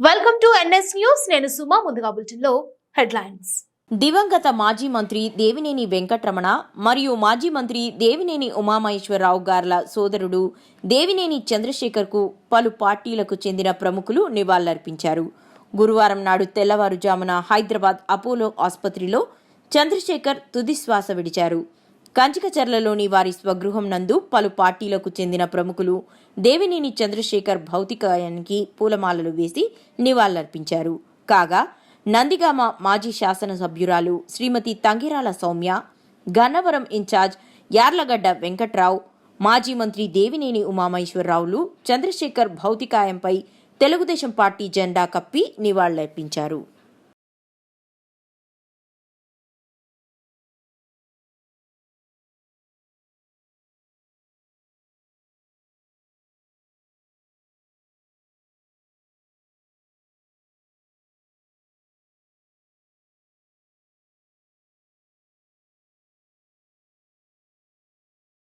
Welcome to NS news నేను సుమా ముందుగా బులెటిన్లో హెడ్లైన్స్. దివంగత మాజీ మంత్రి దేవినేని వెంకటరమణ మరియు మాజీ మంత్రి దేవినేని ఉమామహేశ్వరరావు గార్ల సోదరుడు దేవినేని చంద్రశేఖర్కు పలు పార్టీలకు చెందిన ప్రముఖులు నివాళులర్పించారు. గురువారం నాడు తెల్లవారుజామున హైదరాబాద్ అపోలో ఆసుపత్రిలో చంద్రశేఖర్ తుదిశ్వాస విడిచారు. కంచికచర్లలోని వారి స్వగృహం నందు పలు పార్టీలకు చెందిన ప్రముఖులు దేవినేని చంద్రశేఖర్ భౌతికాయానికి పూలమాలలు వేసి నివాళులర్పించారు. కాగా నందిగామ మాజీ శాసనసభ్యురాలు శ్రీమతి తంగిరాల సౌమ్య గన్నవరం ఇన్ఛార్జ్ యార్లగడ్డ వెంకట్రావు మాజీ మంత్రి దేవినేని ఉమామహేశ్వరరావులు చంద్రశేఖర్ భౌతికాయంపై తెలుగుదేశం పార్టీ జెండా కప్పి నివాళులర్పించారు.